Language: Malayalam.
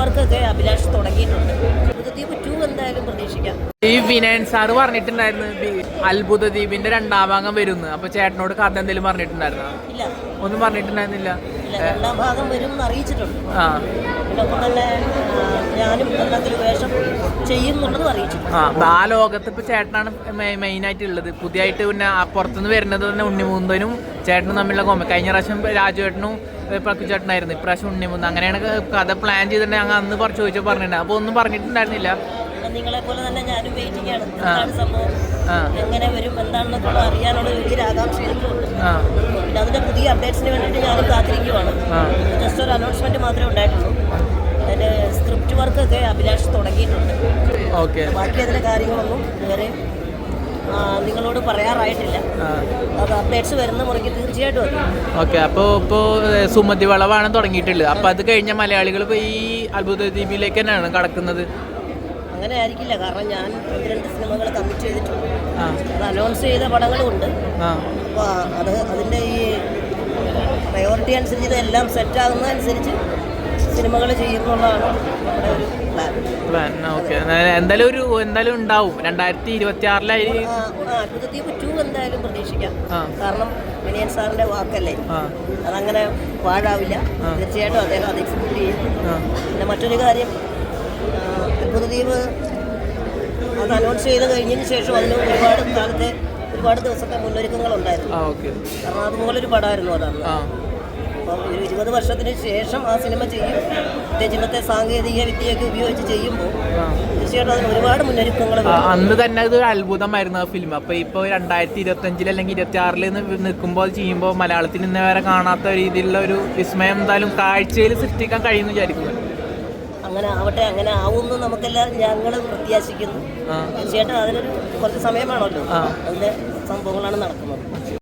വർക്കൊക്കെ അഭിലാഷ് തുടങ്ങിയിട്ടുണ്ട്. പുതുദ്വീപ് ടു എന്തായാലും പ്രതീക്ഷിക്കാം. ഈ വിനയൻ സാറ് പറഞ്ഞിട്ടുണ്ടായിരുന്നു അത്ഭുത ദ്വീപിന്റെ രണ്ടാം ഭാഗം വരുന്നു. അപ്പൊ ചേട്ടനോട് കഥ എന്തെങ്കിലും പറഞ്ഞിട്ടുണ്ടായിരുന്നു? ഇല്ല. ഒന്നും പറഞ്ഞിട്ടുണ്ടായിരുന്നില്ല. രണ്ടാം ഭാഗം വരും എന്ന് അറിയിച്ചിട്ടുണ്ട്. ആ. പിന്നെ തന്നെ ഞാനും അതിനകത്തൊരു വേഷം ചെയ്യുന്നുണ്ടെന്ന് അറിയിച്ചു ആ ലോകത്ത് ഇപ്പൊ ചേട്ടനാണ് മെയിൻ ആയിട്ട് ഉള്ളത് പുതിയതായിട്ട് പിന്നെ പുറത്തുനിന്ന് വരുന്നത് തന്നെ ഉണ്ണിമൂന്തനും ചേട്ടനും തമ്മിലുള്ള കോമ കഴിഞ്ഞ പ്രാവശ്യം രാജുവേട്ടനും പ്രകു ചേട്ടനായിരുന്നു. ഇപ്രാവശ്യം ഉണ്ണിമുന്ന്. അങ്ങനെയാണ് കഥ പ്ലാൻ ചെയ്തിട്ടുണ്ടെങ്കിൽ അങ്ങ് അന്ന് പറഞ്ഞു ചോദിച്ചാൽ പറഞ്ഞിട്ടുണ്ട്. അപ്പോൾ ഒന്നും പറഞ്ഞിട്ടുണ്ടായിരുന്നില്ല. നിങ്ങളെ പോലെ തന്നെ ഞാനും വെയിറ്റിംഗ് ആണ്. എന്താണ് സംഭവം? എങ്ങനെ വരും? എന്താണെന്നൊക്കെ അറിയാനുള്ള വലിയൊരു ആകാംക്ഷ എനിക്കുണ്ട് പിന്നെ അതിന്റെ പുതിയ അപ്ഡേറ്റ്സിന് വേണ്ടിയിട്ട് ഞാൻ കാത്തിരിക്കുവാണ്. ജസ്റ്റ് ഒരു അനൗൺസ്മെന്റ് മാത്രമേ ഉണ്ടായിട്ടുള്ളൂ. അതിന്റെ സ്ക്രിപ്റ്റ് വർക്കൊക്കെ അഭിലാഷ് തുടങ്ങിയിട്ടുണ്ട്. ഓക്കെ ബാക്കി അതിന്റെ കാര്യങ്ങളൊന്നും ഇതുവരെ ആ, നിങ്ങളോട് പറയാറായിട്ടില്ല. അപേക്ഷ അത് അപ്ഡേറ്റ്സ് വരുന്ന മുറയ്ക്ക് തീർച്ചയായിട്ടും ഓക്കെ അപ്പോൾ ഇപ്പോൾ സുമതി വളവാണ് തുടങ്ങിയിട്ടുള്ളത് അപ്പോൾ അത് കഴിഞ്ഞ മലയാളികൾ ഇപ്പോൾ ഈ അത്ഭുത ദ്വീപിലേക്ക് തന്നെയാണ് കടക്കുന്നത്. അങ്ങനെ ആയിരിക്കില്ല. കാരണം ഞാൻ രണ്ട് സിനിമകൾ കമ്മിറ്റ് ചെയ്തിട്ടുണ്ട്. അത് അനൗൺസ് ചെയ്ത പടങ്ങളുമുണ്ട് ഉണ്ട് അപ്പോൾ അത് അതിന്റെ ഈ പ്രയോറിറ്റി അനുസരിച്ച് ഇതെല്ലാം സെറ്റാകുന്നതനുസരിച്ച് സിനിമകൾ ചെയ്യുന്നുള്ളതാണ് നമ്മുടെ ഒരു പ്ലാൻ ഓക്കെ എന്തായാലും ഒരു എന്തായാലും ഉണ്ടാവും. രണ്ടായിരത്തി ഇരുപത്തി ആറിലായി ആ പറ്റൂ എന്തായാലും പ്രതീക്ഷിക്കാം. കാരണം വിനയൻ സാറിന്റെ വാക്കല്ലേ? അതങ്ങനെ പാഴാവില്ല. തീർച്ചയായിട്ടും അദ്ദേഹം അത് എക്സിക്യൂട്ട് ചെയ്യും. പിന്നെ മറ്റൊരു കാര്യം അത്ഭുതദ്വീപ് അത് അനൗൺസ് ചെയ്ത് കഴിഞ്ഞതിന് ശേഷം അതിന് ഒരുപാട് കാലത്തെ ഒരുപാട് ദിവസത്തെ മുന്നൊരുക്കങ്ങളുണ്ടായിരുന്നു. ഉണ്ടായിരുന്നു കാരണം അതുപോലൊരു പടമായിരുന്നു അതാണ്. അപ്പം ഒരു ഇരുപത് വർഷത്തിന് ശേഷം ആ സിനിമ ചെയ്യും. ഇന്നത്തെ സാങ്കേതിക വിദ്യയൊക്കെ ഉപയോഗിച്ച് ചെയ്യുമ്പോൾ തീർച്ചയായിട്ടും അതിന് ഒരുപാട് മുന്നൊരുക്കങ്ങൾ അന്ന് തന്നെ അത് അത്ഭുതമായിരുന്നു ആ ഫിലിം അപ്പോൾ ഇപ്പോൾ രണ്ടായിരത്തി ഇരുപത്തഞ്ചിൽ അല്ലെങ്കിൽ ഇരുപത്തി ആറിൽ നിൽക്കുമ്പോൾ അത് ചെയ്യുമ്പോൾ മലയാളത്തിൽ ഇന്ന് വരെ കാണാത്ത രീതിയിലുള്ള ഒരു വിസ്മയം എന്തായാലും കാഴ്ചയിൽ സൃഷ്ടിക്കാൻ കഴിയുമെന്ന് വിചാരിക്കുന്നു. അങ്ങനെ ആവട്ടെ അങ്ങനെ ആവുമെന്ന് നമുക്കെല്ലാം ഞങ്ങൾ പ്രത്യാശിക്കുന്നു. തീർച്ചയായിട്ടും അതിനൊരു കുറച്ച് സമയമാണല്ലോ. അതിന്റെ സംഭവങ്ങളാണ് നടക്കുന്നത്.